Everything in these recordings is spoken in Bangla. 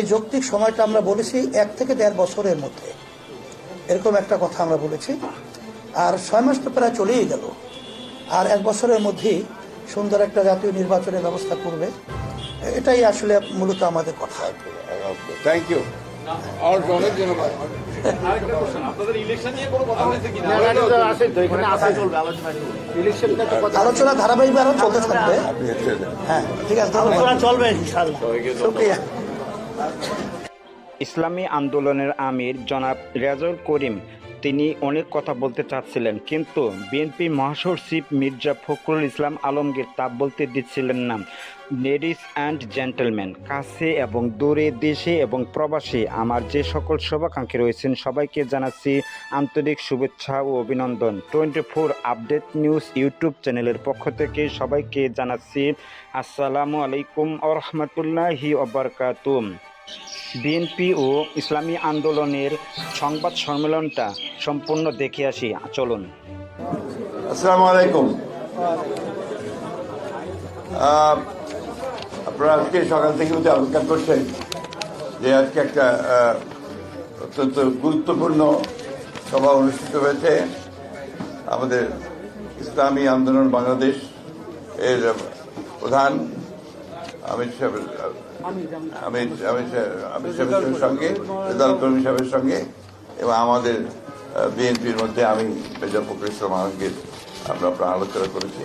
এই যৌক্তিক সময়টা আমরা বলেছি এক থেকে দেড় বছরের মধ্যে। এরকম একটা কথা আমরা বলেছি। আর ছয় মাস তো প্রায় চলেই গেল। আর এক বছরের মধ্যেই সুন্দর একটা জাতীয় নির্বাচনের ব্যবস্থা করবে। এটাই আসলে মূলত আমাদের কথা। থ্যাংক ইউ আর অনেক ধন্যবাদ আরেকটা প্রশ্ন আপনাদের ইলেকশন নিয়ে কোনো কথা হয়েছে কিনা? আসেন তো এখানে আসা চলবে আলোচনা ধারাবাহিক আরও চলতে থাকবে। হ্যাঁ ঠিক আছে আলোচনা চলবে ইনশাল্লাহ শুক্রিয়া ইসলামী আন্দোলনের আমির জনাব রেজাউল করিম, তিনি অনেক কথা বলতে চাচ্ছিলেন, কিন্তু বিএনপি মহাসচিব মির্জা ফখরুল ইসলাম আলমগীর তা বলতে দিচ্ছিলেন না। লেডিস অ্যান্ড জেন্টলম্যান, কাছে এবং দূরে, দেশে এবং প্রবাসী আমার যে সকল শুভাকাঙ্ক্ষী রয়েছেন, সবাইকে জানাচ্ছি আন্তরিক শুভেচ্ছা ও অভিনন্দন। Twenty four update news YouTube চ্যানেলের পক্ষ থেকে সবাইকে জানাচ্ছি, আসসালামু আলাইকুম আ রহমতুল্লাহি ওবরকাতুম বিএনপি ও ইসলামী আন্দোলনের সংবাদ সম্মেলনটা সম্পূর্ণ দেখে আসি। চলুন। আসসালামু আলাইকুম। আপনারা আজকে সকাল থেকে বোধহয় অপেক্ষা করছেন যে আজকে একটা অত্যন্ত গুরুত্বপূর্ণ সভা অনুষ্ঠিত হয়েছে। আমাদের ইসলামী আন্দোলন বাংলাদেশ এর প্রধান আমির সাহেবের আমির আমির আমির সাহেবের সঙ্গে রেজাল কর্মী সাহেবের সঙ্গে এবং আমাদের বিএনপির মধ্যে আমি মেজা ফখরুল ইসলাম আলমগীর আমরা আপনার আলোচনা করেছি।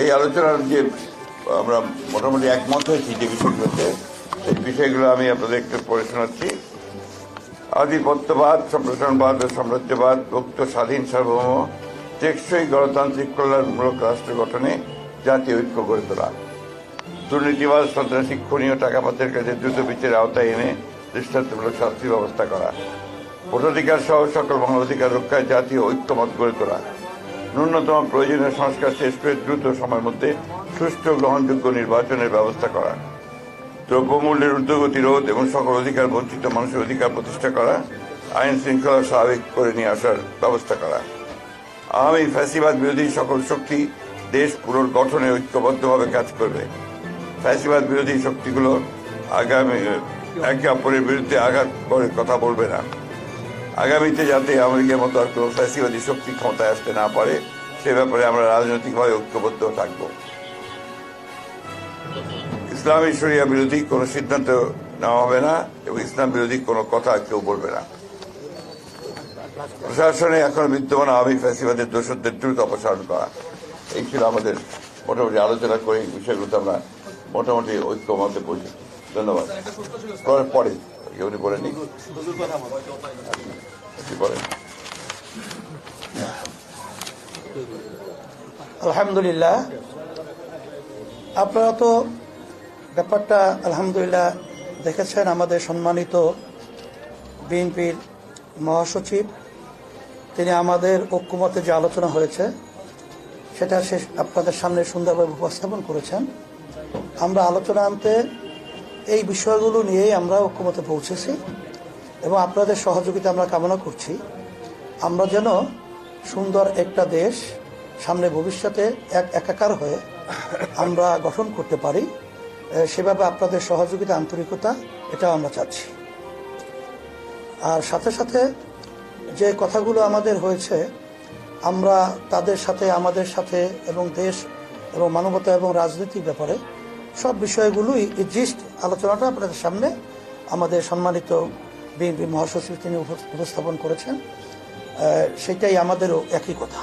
এই আলোচনার যে আমরা মোটামুটি একমত হয়েছি যে বিষয়গুলোতে সেই বিষয়গুলো আমি আপনাদের একটু পড়ে শোনাচ্ছি। আধিপত্যবাদ সম্প্রসারণবাদ ও সাম্রাজ্যবাদ মুক্ত স্বাধীন সার্বভৌম টেকসই গণতান্ত্রিক কল্যাণমূলক রাষ্ট্র গঠনে জাতীয় ঐক্য গড়ে তোলা। দুর্নীতিবাদ সন্ত্রাসী খুনি ও টাকা পাচারের কাছে দ্রুত বিচারের আওতায় এনে দৃষ্টান্তমূলক শাস্তি ব্যবস্থা করা। ভোটাধিকার সহ সকল মানবাধিকার রক্ষায় জাতীয় ঐক্যমত গড়ে তোলা। ন্যূনতম প্রয়োজনীয় সংস্কার শেষ করে দ্রুত সময়ের মধ্যে সুষ্ঠু গ্রহণযোগ্য নির্বাচনের ব্যবস্থা করা। দ্রব্যমূল্যের ঊর্ধ্বগতি রোধ এবং সকল অধিকার বঞ্চিত মানুষের অধিকার প্রতিষ্ঠা করা। আইন শৃঙ্খলা স্বাভাবিক করে নিয়ে আসার ব্যবস্থা করা। আওয়ামী ফ্যাসিবাদ বিরোধী সকল শক্তি দেশ পুনর্গঠনে ঐক্যবদ্ধভাবে কাজ করবে। ফ্যাসিবাদ বিরোধী শক্তিগুলো আগামী, একে অপরের বিরুদ্ধে আঘাত করে কথা বলবে না। আগামীতে যাতে আমেরিকার মতো আর কোনো ফ্যাসিবাদী শক্তি ক্ষমতায় আসতে না পারে, সে ব্যাপারে আমরা রাজনৈতিকভাবে ঐক্যবদ্ধ থাকব। ইসলাম ঈশ্বরিয়া বিরোধী কোনো সিদ্ধান্ত নেওয়া হবে না এবং ইসলাম বিরোধী কোনো কথা কেউ বলবে না। প্রশাসনে এখন বিদ্যমান আওয়ামী ফ্যাসিবাদের দোষদের দ্রুত অপসারণ করা। এই ছিল আমাদের মোটামুটি আলোচনা করে এই বিষয়গুলোতে আমরা মোটামুটি ঐক্যমতে পৌঁছেছি ধন্যবাদ। পরে উনি বলেনি বলেন আলহামদুলিল্লাহ। আপনারা তো ব্যাপারটা আলহামদুলিল্লাহ দেখেছেন, আমাদের সম্মানিত বিএনপির মহাসচিব। তিনি আমাদের ঐক্যমতে যে আলোচনা হয়েছে, সেটা সে আপনাদের সামনে সুন্দরভাবে উপস্থাপন করেছেন। আমরা আলোচনা আনতে এই বিষয়গুলো নিয়েই আমরা ঐক্যমতে পৌঁছেছি এবং আপনাদের সহযোগিতা আমরা কামনা করছি। আমরা যেন সুন্দর একটা দেশ সামনে ভবিষ্যতে এক একাকার হয়ে আমরা গঠন করতে পারি সেভাবে আপনাদের সহযোগিতা, আন্তরিকতা এটাও আমরা চাচ্ছি। আর সাথে সাথে যে কথাগুলো আমাদের হয়েছে, আমরা তাদের সাথে, আমাদের সাথে এবং দেশ এবং মানবতা এবং রাজনীতির ব্যাপারে সব বিষয়গুলোই জিস্ট আলোচনাটা আপনাদের সামনে আমাদের সম্মানিত বিএনপি মহাসচিব তিনি উপ- উপস্থাপন করেছেন। সেটাই আমাদেরও একই কথা।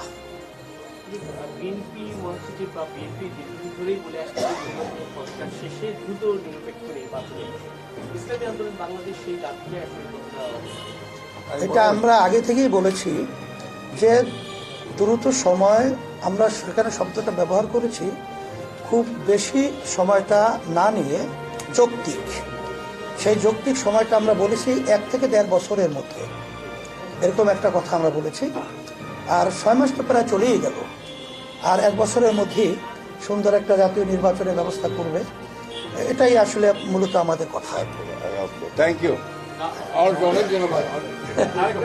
এটা আমরা আগে থেকেই বলেছি যে দ্রুত সময় আমরা সেখানে শব্দটা ব্যবহার করেছি। খুব বেশি সময়টা না নিয়ে যৌক্তিক। সেই যৌক্তিক সময়টা আমরা বলেছি এক থেকে দেড় বছরের মধ্যে। এরকম একটা কথা আমরা বলেছি। আর ছয় মাস তো প্রায় চলেই গেল। আর এক বছরের মধ্যেই সুন্দর একটা জাতীয় নির্বাচনের ব্যবস্থা করবে। এটাই আসলে মূলত আমাদের কথা। থ্যাংক ইউ আর অনেক ধন্যবাদ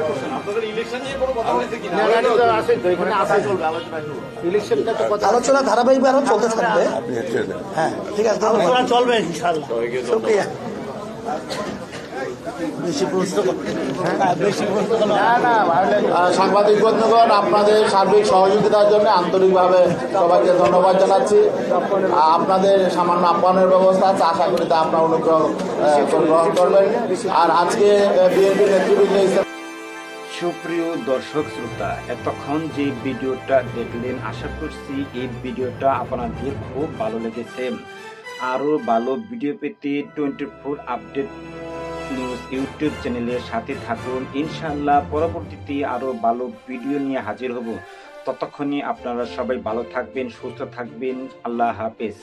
আলোচনা চলবে ইলেকশনটা তো কথা আলোচনা ধারাবাহিক আরও চলতে থাকবে। হ্যাঁ ঠিক আছে চলবে শুক্রিয়া। না না সাংবাদিক বন্ধুগণ আপনাদের সার্বিক সহযোগিতার জন্য আন্তরিকভাবে সবাইকে ধন্যবাদ জানাচ্ছি। আপনাদের সামান্য আপ্যায়নের ব্যবস্থা আছে আশা করি তা আপনারা অনুগ্রহ গ্রহণ করবেন। আর আজকে বিএনপি নেতৃবৃন্দ সুপ্রিয় দর্শক শ্রোতা এতক্ষণ যে ভিডিওটা দেখলেন আশা করছি এই ভিডিওটা আপনাদের খুব ভালো লেগেছে। আরও ভালো ভিডিও পেতে টোয়েন্টি ফোর আপডেট ইউটিউব চ্যানেলের সাথে থাকুন। ইনশাআল্লাহ পরবর্তীতে আরও ভালো ভিডিও নিয়ে হাজির হব। ততক্ষণে আপনারা সবাই ভালো থাকবেন, সুস্থ থাকবেন। আল্লাহ হাফেজ।